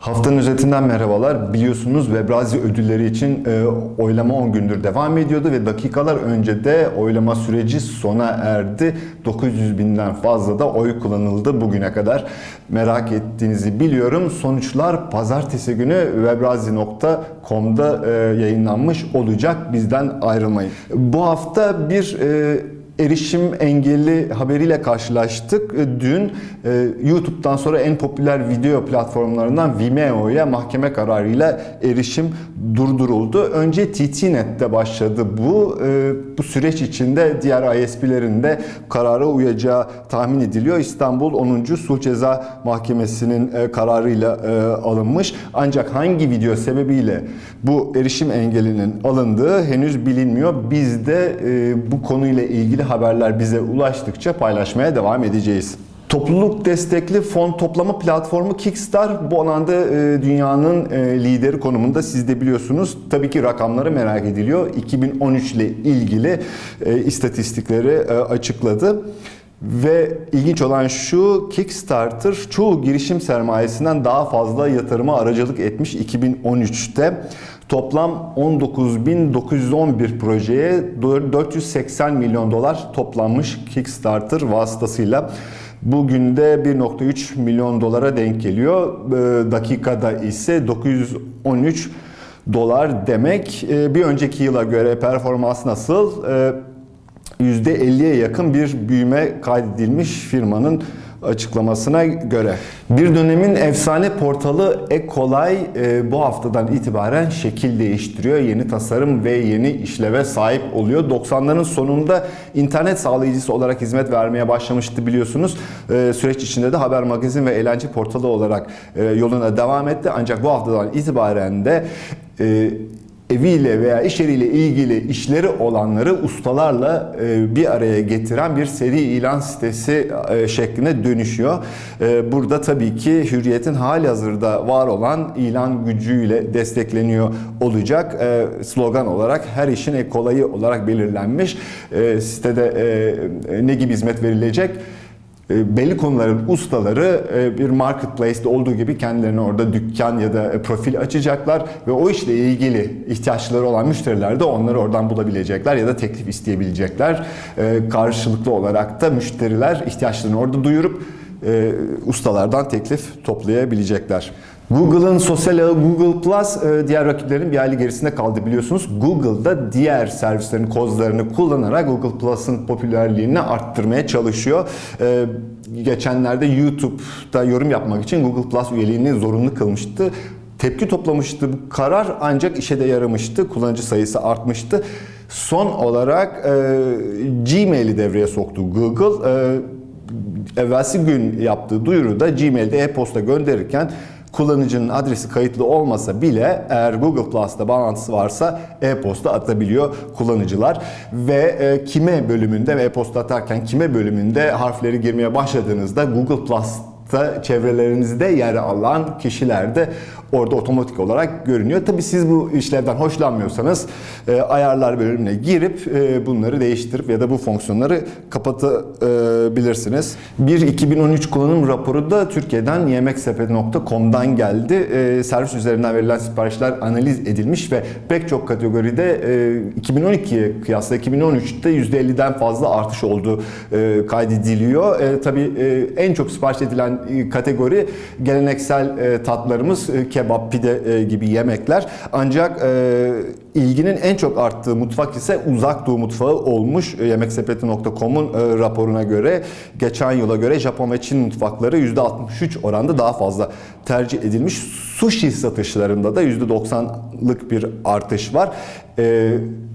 Haftanın özetinden merhabalar. Biliyorsunuz Webrazi ödülleri için e, oylama 10 gündür devam ediyordu ve dakikalar önce de oylama süreci sona erdi. 900 binden fazla da oy kullanıldı bugüne kadar. Merak ettiğinizi biliyorum. Sonuçlar pazartesi günü webrazi.com'da e, yayınlanmış olacak. Bizden ayrılmayın. Bu hafta bir e, erişim engelli haberiyle karşılaştık. E, Dün e, YouTube'dan sonra en popüler video platformlarından Vimeo'ya mahkeme kararıyla erişim durduruldu. Önce TTNet'te başladı bu. E, Bu süreç içinde diğer ISP'lerin de karara uyacağı tahmin ediliyor. İstanbul 10. Sulh Ceza Mahkemesi'nin kararıyla alınmış. Ancak hangi video sebebiyle bu erişim engelinin alındığı henüz bilinmiyor. Biz de bu konuyla ilgili haberler bize ulaştıkça paylaşmaya devam edeceğiz. Topluluk destekli fon toplama platformu Kickstar bu alanda e, dünyanın e, lideri konumunda siz de biliyorsunuz. Tabii ki rakamları merak ediliyor. 2013 ile ilgili e, istatistikleri açıkladı. Ve ilginç olan şu Kickstarter çoğu girişim sermayesinden daha fazla yatırıma aracılık etmiş 2013'te. Toplam 19.911 projeye 480 milyon dolar toplanmış Kickstarter vasıtasıyla. Bugün de 1.3 milyon dolara denk geliyor. Ee, Dakikada ise 913 dolar demek. Ee, Bir önceki yıla göre performans nasıl? Ee, %50'ye yakın bir büyüme kaydedilmiş firmanın açıklamasına göre. Bir dönemin efsane portalı Ekolay e, bu haftadan itibaren şekil değiştiriyor. Yeni tasarım ve yeni işleve sahip oluyor. 90'ların sonunda internet sağlayıcısı olarak hizmet vermeye başlamıştı biliyorsunuz. E, süreç içinde de haber magazin ve eğlence portalı olarak e, yoluna devam etti. Ancak bu haftadan itibaren de e, eviyle veya iş yeriyle ilgili işleri olanları ustalarla e, bir araya getiren bir seri ilan sitesi e, şekline dönüşüyor. E, Burada tabii ki Hürriyet'in hali hazırda var olan ilan gücüyle destekleniyor olacak. Slogan olarak her işin kolayı olarak belirlenmiş. Sitede ne gibi hizmet verilecek? E, belli konuların ustaları e, bir marketplace'te olduğu gibi kendilerine orada dükkan ya da e, profil açacaklar ve o işle ilgili ihtiyaçları olan müşteriler de onları oradan bulabilecekler ya da teklif isteyebilecekler. Karşılıklı olarak da müşteriler ihtiyaçlarını orada duyurup ustalardan teklif toplayabilecekler. Google'ın sosyal ağı Google Plus e, diğer rakiplerinin bir aile gerisinde kaldı biliyorsunuz. Google da diğer servislerin kozlarını kullanarak Google Plus'ın popülerliğini arttırmaya çalışıyor. E, Geçenlerde YouTube'da yorum yapmak için Google Plus üyeliğini zorunlu kılmıştı. Tepki toplamıştı bu karar ancak işe de yaramıştı. Kullanıcı sayısı artmıştı. Son olarak e, Gmail'i devreye soktu Google. E, evvelsi gün yaptığı duyuruda Gmail'de e-posta gönderirken kullanıcının adresi kayıtlı olmasa bile eğer Google Plus'ta bağlantısı varsa e-posta atabiliyor kullanıcılar. Ve e, kime bölümünde ve e-posta atarken kime bölümünde harfleri girmeye başladığınızda Google Plus'ta çevrelerinizde yer alan kişiler de orada otomatik olarak görünüyor. Tabii siz bu işlevden hoşlanmıyorsanız e, ayarlar bölümüne girip e, bunları değiştirip ya da bu fonksiyonları kapatabilirsiniz. Bir 2013 kullanım raporu da Türkiye'den yemeksepeti.com'dan geldi. E, servis üzerinden verilen siparişler analiz edilmiş ve pek çok kategoride e, 2012'ye kıyasla 2013'te %50'den fazla artış olduğu e, kaydediliyor. E, tabii e, en çok sipariş edilen kategori geleneksel e, tatlarımız e, kebap, pide e, gibi yemekler. Ancak ilginin en çok arttığı mutfak ise uzak doğu mutfağı olmuş. Yemeksepeti.com'un raporuna göre geçen yıla göre Japon ve Çin mutfakları %63 oranda daha fazla tercih edilmiş. Sushi satışlarında da %90'lık bir artış var.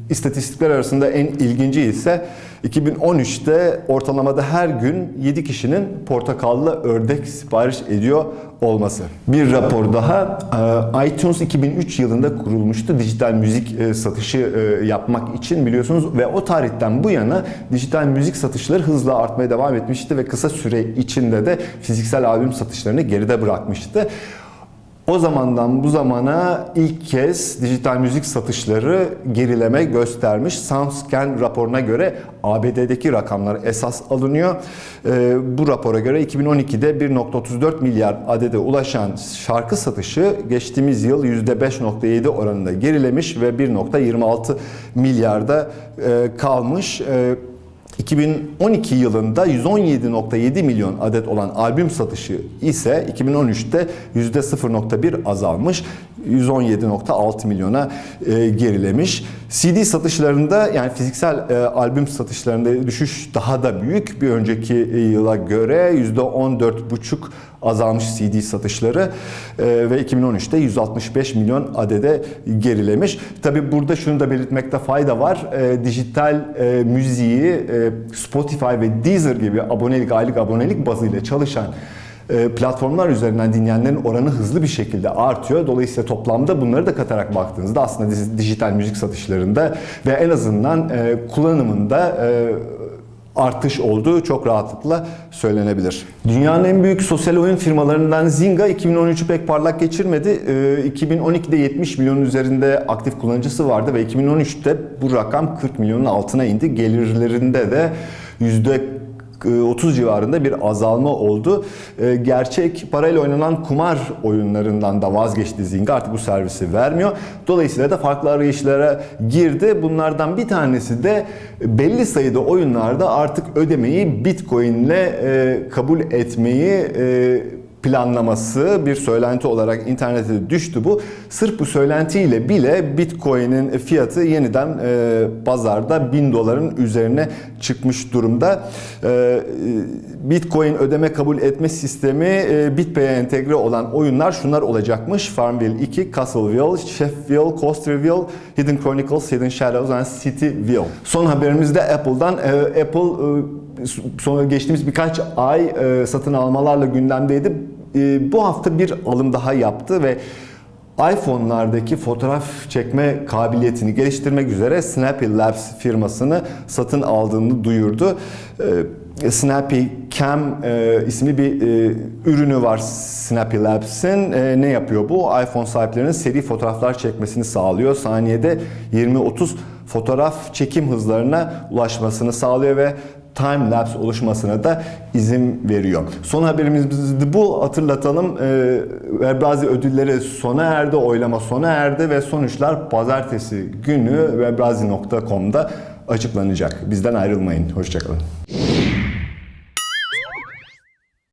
İstatistikler arasında en ilginci ise 2013'te ortalamada her gün 7 kişinin portakallı ördek sipariş ediyor olması. Bir rapor daha e, iTunes 2003 yılında kurulmuştu dijital müzik e, satışı e, yapmak için biliyorsunuz ve o tarihten bu yana dijital müzik satışları hızla artmaya devam etmişti ve kısa süre içinde de fiziksel albüm satışlarını geride bırakmıştı. O zamandan bu zamana ilk kez dijital müzik satışları gerileme göstermiş. SoundScan raporuna göre ABD'deki rakamlar esas alınıyor. Ee, bu rapora göre 2012'de 1.34 milyar adede ulaşan şarkı satışı geçtiğimiz yıl %5.7 oranında gerilemiş ve 1.26 milyarda e, kalmış. E, 2012 yılında 117.7 milyon adet olan albüm satışı ise 2013'te %0.1 azalmış. 117.6 milyona e, gerilemiş. CD satışlarında yani fiziksel e, albüm satışlarında düşüş daha da büyük. Bir önceki yıla göre %14,5 azalmış CD satışları e, ve 2013'te 165 milyon adede gerilemiş. Tabi burada şunu da belirtmekte fayda var. E, dijital e, müziği e, Spotify ve Deezer gibi abonelik, aylık abonelik bazıyla çalışan e, platformlar üzerinden dinleyenlerin oranı hızlı bir şekilde artıyor. Dolayısıyla toplamda bunları da katarak baktığınızda aslında dijital müzik satışlarında ve en azından e, kullanımında e, artış olduğu çok rahatlıkla söylenebilir. Dünyanın en büyük sosyal oyun firmalarından Zynga 2013'ü pek parlak geçirmedi. Ee, 2012'de 70 milyon üzerinde aktif kullanıcısı vardı ve 2013'te bu rakam 40 milyonun altına indi. Gelirlerinde de yüzde 30 civarında bir azalma oldu. Ee, Gerçek parayla oynanan kumar oyunlarından da vazgeçti Zynga. Artık bu servisi vermiyor. Dolayısıyla da farklı arayışlara girdi. Bunlardan bir tanesi de belli sayıda oyunlarda artık ödemeyi Bitcoin ile e, kabul etmeyi e, planlaması bir söylenti olarak internete düştü bu. Sırf bu söylentiyle bile Bitcoin'in fiyatı yeniden e, pazarda 1000 doların üzerine çıkmış durumda. E, Bitcoin ödeme kabul etme sistemi e, BitPay'e entegre olan oyunlar şunlar olacakmış. Farmville 2, Castleville, Chefville, Coasterville, Hidden Chronicles, Hidden Shadows and Cityville. Son haberimizde Apple'dan. E, Apple e, sonra geçtiğimiz birkaç ay e, satın almalarla gündemdeydi. E, bu hafta bir alım daha yaptı ve iPhone'lardaki fotoğraf çekme kabiliyetini geliştirmek üzere Snappy Labs firmasını satın aldığını duyurdu. E, Snappy Cam e, isimli bir e, ürünü var Snappy Labs'in. E, ne yapıyor bu? iPhone sahiplerinin seri fotoğraflar çekmesini sağlıyor. Saniyede 20-30 fotoğraf çekim hızlarına ulaşmasını sağlıyor ve time lapse oluşmasına da izin veriyor. Son haberimiz bu. Hatırlatalım. Ee, Webrazi ödülleri sona erdi, oylama sona erdi ve sonuçlar pazartesi günü webrazi.com'da açıklanacak. Bizden ayrılmayın. Hoşçakalın.